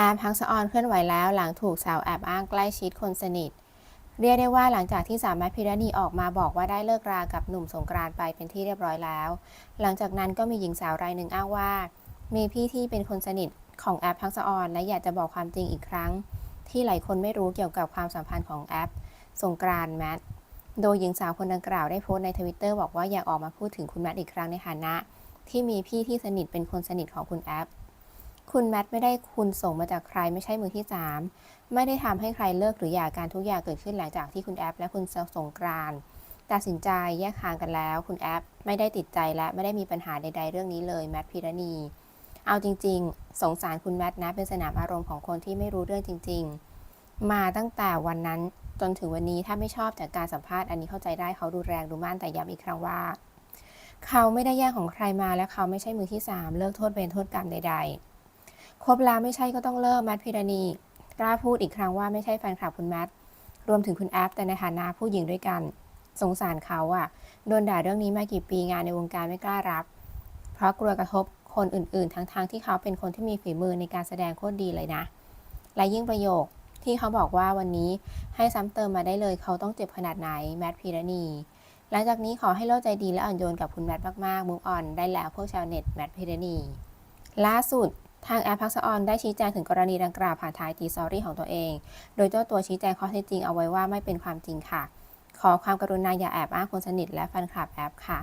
อมพังสะออนเคลื่อนไหวแล้วหลังถูกสาวแอบอ้างใกล้ชิดคนสนิท เรียกได้ว่าหลังจากที่สาวแมทพิรณีออกมาบอกว่าได้เลิกรากับหนุ่มสงกรานไปเป็นที่เรียบร้อยแล้ว หลังจากนั้นก็มีหญิงสาวรายหนึ่งอ้างว่า มีพี่ที่เป็นคนสนิทของแอปพังสะออนและอยากจะบอกความจริงอีกครั้ง ที่หลายคนไม่รู้เกี่ยวกับความสัมพันธ์ของแอป สงกรานแมทโดยหญิงสาวคนดังกล่าวได้โพสต์ในทวิตเตอร์บอกว่าอยากออกมาพูดถึงคุณแมทอีกครั้งในฐานะ ที่มีพี่ที่สนิทเป็นคนสนิทของคุณแอป คุณแมทไม่ได้คุณส่งมาจากใครไม่ใช่มือที่สามไม่ได้ทำให้ใครเลิกหรือหย่ากันทุกอย่างเกิดขึ้นหลังจากที่คุณแอปและคุณสงกรานตัดสินใจแยกทางกันแล้ว คุณแอปไม่ได้ติดใจและไม่ได้มีปัญหาใด ๆ เรื่องนี้เลยแมทพิรณี เอาจริง ๆ สงสารคุณแมทนะเป็นสนามอารมณ์ของคนที่ไม่รู้เรื่องจริง ๆ มาตั้งแต่วันนั้นจนถึงวันนี้ถ้าไม่ชอบจากการสัมภาษณ์อันนี้เข้าใจได้เขาดูแรงดูมั่นแต่ย้ำอีกครั้งว่า เขาไม่ได้แย่งของใครมาและเขาไม่ใช่มือที่สามเลิกโทษเป็นโทษกรรมใด ๆ ครบแล้วไม่ใช่ก็ต้องเลิกแมทพิรณีกล้าพูดอีกครั้งว่าไม่ใช่แฟนคลับคุณแมทรวมถึงคุณแอฟแต่ในฐานะผู้หญิงด้วยกัน สงสารเขาอะโดนด่าเรื่องนี้มากี่ปีงานในวงการไม่กล้ารับ เพราะกลัวกระทบคนอื่นๆ ทั้งๆทที่เขาเป็นคนที่มีฝีมือในการแสดงโคตรดีเลยนะ และยิ่งประโยคที่เขาบอกว่าวันนี้ให้ซ้ำเติมมาได้เลยเขาต้องเจ็บขนาดไหนแมทพีรณีหลังจากนี้ขอให้เลิกใจดีและอ่อนโยนกับคุณแมทมากๆมุกอ่อนได้แล้วพวกชาวเน็ตแมทพีรณีล่าสุด ทางแอปพักษออนได้ชี้แจงถึงกรณีดังกล่าวผ่านทายตีซอรี่ของตัวเอง โดยเจ้าตัวชี้แจงข้อเท็จจริงเอาไว้ว่าไม่เป็นความจริงค่ะ ขอความกรุณาอย่าแอบอ้างคนสนิทและแฟนคลับแอปค่ะ